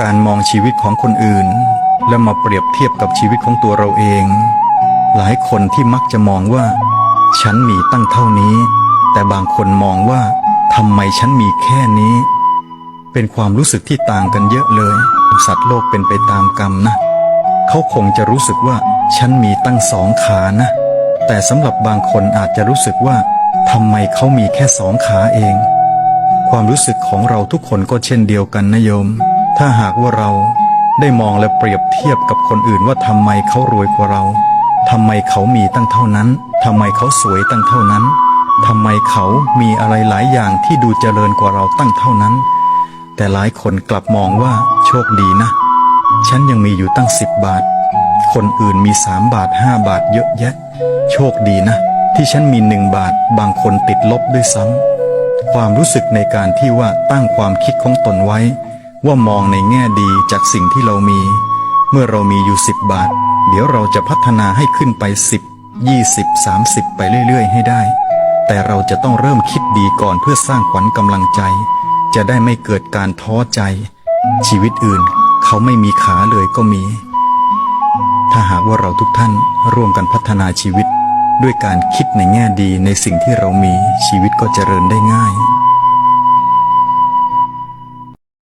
การมองชีวิตของคนอื่น และมาเปรียบเทียบกับชีวิตของตัวเราเอง หลายคนที่มักจะมองว่า ฉันมีตั้งเท่านี้ แต่บางคนมองว่าทำไมฉันมีแค่นี้ เป็นความรู้สึกที่ต่างกันเยอะเลย สัตว์โลกเป็นไปตามกรรมนะ เขาคงจะรู้สึกว่าฉันมีตั้งสองขานะ แต่สำหรับบางคนอาจจะรู้สึกว่าทำไมเขามีแค่สองขาเอง ความรู้สึกของเราทุกคนก็เช่นเดียวกันนะโยม ถ้าหากว่าเราได้มองและเปรียบเทียบกับคนอื่นว่าทำไมเขารวยกว่าเราทำไมเขามีตั้งเท่านั้นทำไมเขาสวยตั้งเท่านั้นทำไมเขามีอะไรหลายอย่างที่ดูเจริญกว่าเราตั้งเท่านั้น แต่หลายคนกลับมองว่าโชคดีนะ ฉันยังมีอยู่ตั้งสิบบาท คนอื่นมีสามบาทห้าบาทเยอะแยะ โชคดีนะ ที่ฉันมีหนึ่งบาทบางคนติดลบด้วยซ้ำความรู้สึกในการที่ว่าตั้งความคิดของตนไว้ ว่ามองในแง่ดีจากสิ่งที่เรามี เมื่อเรามีอยู่สิบบาท เดี๋ยวเราจะพัฒนาให้ขึ้นไปสิบยี่สิบสามสิบไปเรื่อย ๆ ให้ได้ แต่เราจะต้องเริ่มคิดดีก่อนเพื่อสร้างขวัญกำลังใจ จะได้ไม่เกิดการท้อใจ ชีวิตอื่น เขาไม่มีขาเลยก็มี ถ้าหากว่าเราทุกท่านร่วมกันพัฒนาชีวิต ด้วยการคิดในแง่ดีในสิ่งที่เรามีชีวิตก็เจริญได้ง่าย